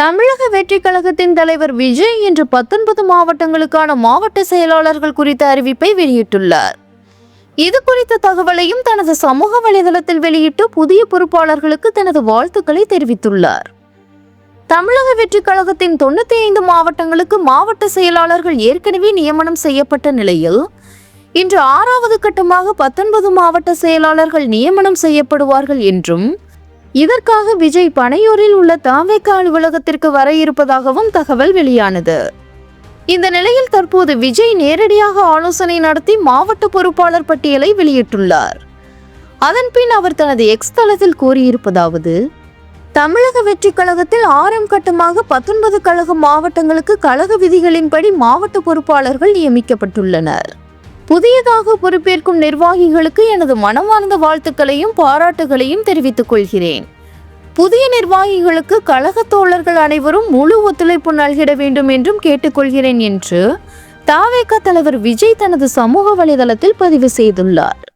தமிழக வெற்றிக் கழகத்தின் தலைவர் விஜய் இன்று பத்தொன்பது மாவட்டங்களுக்கான மாவட்ட செயலாளர்கள் குறித்த அறிவிப்பை வெளியிட்டுள்ளார். இது குறித்த தகவலையும் தனது சமூக வலைதளத்தில் வெளியிட்டு புதிய பொறுப்பாளர்களுக்கு தனது வாழ்த்துக்களை தெரிவித்துள்ளார். தமிழக வெற்றிக் கழகத்தின் தொண்ணூத்தி ஐந்து மாவட்டங்களுக்கு மாவட்ட செயலாளர்கள் ஏற்கனவே நியமனம் செய்யப்பட்ட நிலையில் இன்று ஆறாவது கட்டமாக பத்தொன்பது மாவட்ட செயலாளர்கள் நியமனம் செய்யப்படுவார்கள் என்றும் இதற்காக விஜய் பனையூரில் உள்ள தாவேக்கா அலுவலகத்திற்கு வர இருப்பதாகவும் தகவல் வெளியானது. இந்த நிலையில் தற்போது விஜய் நேரடியாக ஆலோசனை நடத்தி மாவட்ட பொறுப்பாளர் பட்டியலை வெளியிட்டுள்ளார். அதன்பின் அவர் தனது எக்ஸ் தளத்தில் கூறியிருப்பதாவது தமிழக வெற்றி கழகத்தில் ஆறாம் கட்டமாக பத்தொன்பது கழக மாவட்டங்களுக்கு கழக விதிகளின்படி மாவட்ட பொறுப்பாளர்கள் நியமிக்கப்பட்டுள்ளனர். புதியதாக பொறுப்பேற்கும் நிர்வாகிகளுக்கு எனது மனமார்ந்த வாழ்த்துக்களையும் பாராட்டுகளையும் தெரிவித்துக் கொள்கிறேன். புதிய நிர்வாகிகளுக்கு கழக தோழர்கள் அனைவரும் முழு ஒத்துழைப்பு நல்கிட வேண்டும் என்றும் கேட்டுக்கொள்கிறேன் என்று தாவேக தலைவர் விஜய் தனது சமூக வலைதளத்தில் பதிவு செய்துள்ளார்.